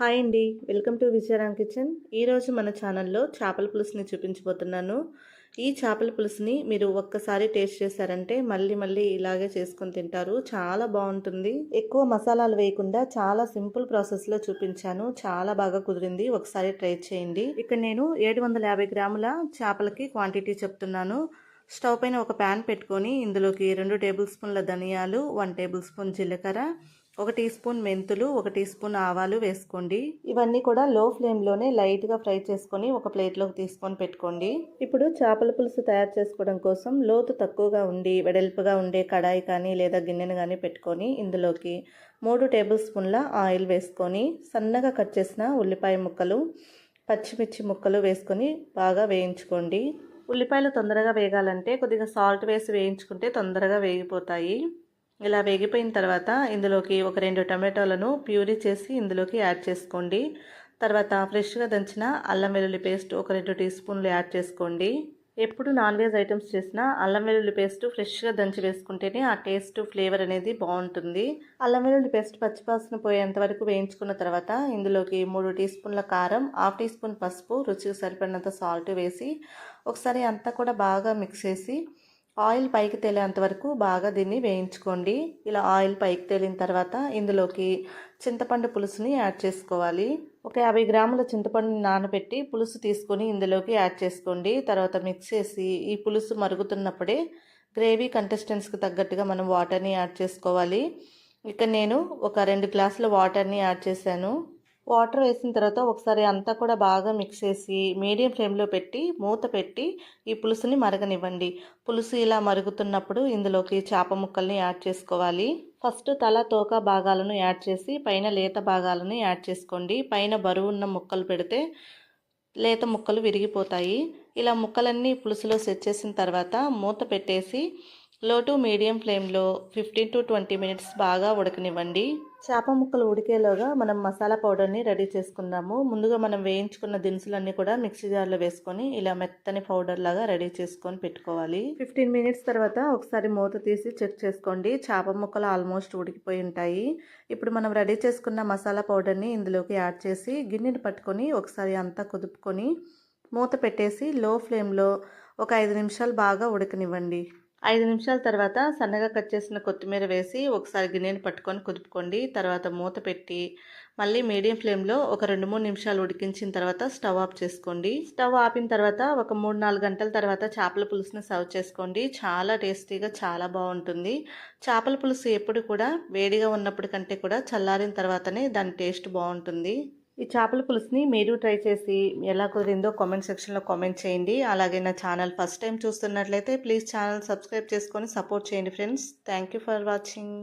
Hi అండి. Welcome to Vijayaram kitchen. ఈరోజు మన ఛానల్లో చేపల పులుసుని చూపించబోతున్నాను. ఈ చేపల పులుసుని మీరు ఒక్కసారి టేస్ట్ చేశారంటే మళ్ళీ మళ్ళీ ఇలాగే చేసుకుని తింటారు. చాలా బాగుంటుంది. ఎక్కువ మసాలాలు వేయకుండా చాలా సింపుల్ ప్రాసెస్లో చూపించాను. చాలా బాగా కుదిరింది. ఒకసారి ట్రై చేయండి. ఇక్కడ నేను ఏడు వందల యాభై గ్రాముల చేపలకి క్వాంటిటీ చెప్తున్నాను. స్టవ్ పైన ఒక ప్యాన్ పెట్టుకొని ఇందులోకి రెండు టేబుల్ స్పూన్ల ధనియాలు వన్ టేబుల్ స్పూన్ జీలకర్ర ఒక టీ స్పూన్ మెంతులు ఒక టీ స్పూన్ ఆవాలు వేసుకోండి. ఇవన్నీ కూడా లో ఫ్లేమ్లోనే లైట్గా ఫ్రై చేసుకొని ఒక ప్లేట్లోకి తీసుకొని పెట్టుకోండి. ఇప్పుడు చేపల పులుసు తయారు చేసుకోవడం కోసం లోతు తక్కువగా ఉండి వెడల్పుగా ఉండే కడాయి కానీ లేదా గిన్నెను కానీ పెట్టుకొని ఇందులోకి మూడు టేబుల్ స్పూన్ల ఆయిల్ వేసుకొని సన్నగా కట్ చేసిన ఉల్లిపాయ ముక్కలు పచ్చిమిర్చి ముక్కలు వేసుకొని బాగా వేయించుకోండి. ఉల్లిపాయలు తొందరగా వేగాలంటే కొద్దిగా సాల్ట్ వేసి వేయించుకుంటే తొందరగా వేగిపోతాయి. ఇలా వేగిపోయిన తర్వాత ఇందులోకి ఒక రెండు టమాటోలను ప్యూరీ చేసి ఇందులోకి యాడ్ చేసుకోండి. తర్వాత ఫ్రెష్గా దంచిన అల్లం వెల్లుల్లి పేస్ట్ ఒక రెండు టీ స్పూన్లు యాడ్ చేసుకోండి. ఎప్పుడు నాన్ వెజ్ ఐటమ్స్ చేసినా అల్లం వెల్లుల్లి పేస్ట్ ఫ్రెష్గా దంచి వేసుకుంటేనే ఆ టేస్ట్ ఫ్లేవర్ అనేది బాగుంటుంది. అల్లం వెల్లుల్లి పేస్ట్ పచ్చిపాసన పోయేంత వరకు వేయించుకున్న తర్వాత ఇందులోకి మూడు టీ స్పూన్ల కారం హాఫ్ టీ స్పూన్ పసుపు రుచికి సరిపడినంత సాల్ట్ వేసి ఒకసారి అంతా కూడా బాగా మిక్స్ చేసి ఆయిల్ పైకి తేలేంత వరకు బాగా దీన్ని వేయించుకోండి. ఇలా ఆయిల్ పైకి తేలిన తర్వాత ఇందులోకి చింతపండు పులుసుని యాడ్ చేసుకోవాలి. ఒక యాభై గ్రాముల చింతపండుని నానబెట్టి పులుసు తీసుకొని ఇందులోకి యాడ్ చేసుకోండి. తర్వాత మిక్స్ చేసి ఈ పులుసు మరుగుతున్నప్పుడే గ్రేవీ కంటెస్టెన్స్కి తగ్గట్టుగా మనం వాటర్ని యాడ్ చేసుకోవాలి. ఇక నేను ఒక రెండు గ్లాసుల వాటర్ని యాడ్ చేశాను. వాటర్ వేసిన తర్వాత ఒకసారి అంతా కూడా బాగా మిక్స్ చేసి మీడియం ఫ్లేమ్లో పెట్టి మూత పెట్టి ఈ పులుసుని మరగనివ్వండి. పులుసు ఇలా మరుగుతున్నప్పుడు ఇందులోకి చేప ముక్కల్ని యాడ్ చేసుకోవాలి. ఫస్ట్ తల తోక భాగాలను యాడ్ చేసి పైన లేత భాగాలను యాడ్ చేసుకోండి. పైన బరువున్న ముక్కలు పెడితే లేత ముక్కలు విరిగిపోతాయి. ఇలా ముక్కలన్నీ పులుసులో సెట్ చేసిన తర్వాత మూత పెట్టేసి లో టు మీడియం ఫ్లేమ్లో ఫిఫ్టీన్ టు ట్వంటీ మినిట్స్ బాగా ఉడకనివ్వండి. చేప ముక్కలు ఉడికేలోగా మనం మసాలా పౌడర్ని రెడీ చేసుకుందాము. ముందుగా మనం వేయించుకున్న దినుసులన్నీ కూడా మిక్సీ జార్లో వేసుకొని ఇలా మెత్తని పౌడర్ లాగా రెడీ చేసుకొని పెట్టుకోవాలి. ఫిఫ్టీన్ మినిట్స్ తర్వాత ఒకసారి మూత తీసి చెక్ చేసుకోండి. చేప ముక్కలు ఆల్మోస్ట్ ఉడికిపోయి ఉంటాయి. ఇప్పుడు మనం రెడీ చేసుకున్న మసాలా పౌడర్ని ఇందులోకి యాడ్ చేసి గిన్నెని పట్టుకొని ఒకసారి అంతా కుదుపుకొని మూత పెట్టేసి లో ఫ్లేమ్లో ఒక ఐదు నిమిషాలు బాగా ఉడకనివ్వండి. ఐదు నిమిషాల తర్వాత సన్నగా కట్ చేసిన కొత్తిమీర వేసి ఒకసారి గిన్నెని పట్టుకొని కుదుపుకోండి. తర్వాత మూత పెట్టి మళ్ళీ మీడియం ఫ్లేమ్లో ఒక రెండు మూడు నిమిషాలు ఉడికించిన తర్వాత స్టవ్ ఆఫ్ చేసుకోండి. స్టవ్ ఆపిన తర్వాత ఒక మూడు నాలుగు గంటల తర్వాత చేపల పులుసుని సర్వ్ చేసుకోండి. చాలా టేస్టీగా చాలా బాగుంటుంది. చేపల పులుసు ఎప్పుడు కూడా వేడిగా ఉన్నప్పుడు కంటే కూడా చల్లారిన తర్వాతనే దాని టేస్ట్ బాగుంటుంది. ఈ చేపల పులుసుని మీరు ట్రై చేసి ఎలా కుదిరిందో కామెంట్ సెక్షన్లో కామెంట్ చేయండి. అలాగే నా ఛానల్ ఫస్ట్ టైం చూస్తున్నట్లయితే ప్లీజ్ ఛానల్ సబ్స్క్రైబ్ చేసుకొని సపోర్ట్ చేయండి ఫ్రెండ్స్ థ్యాంక్ ఫర్ వాచింగ్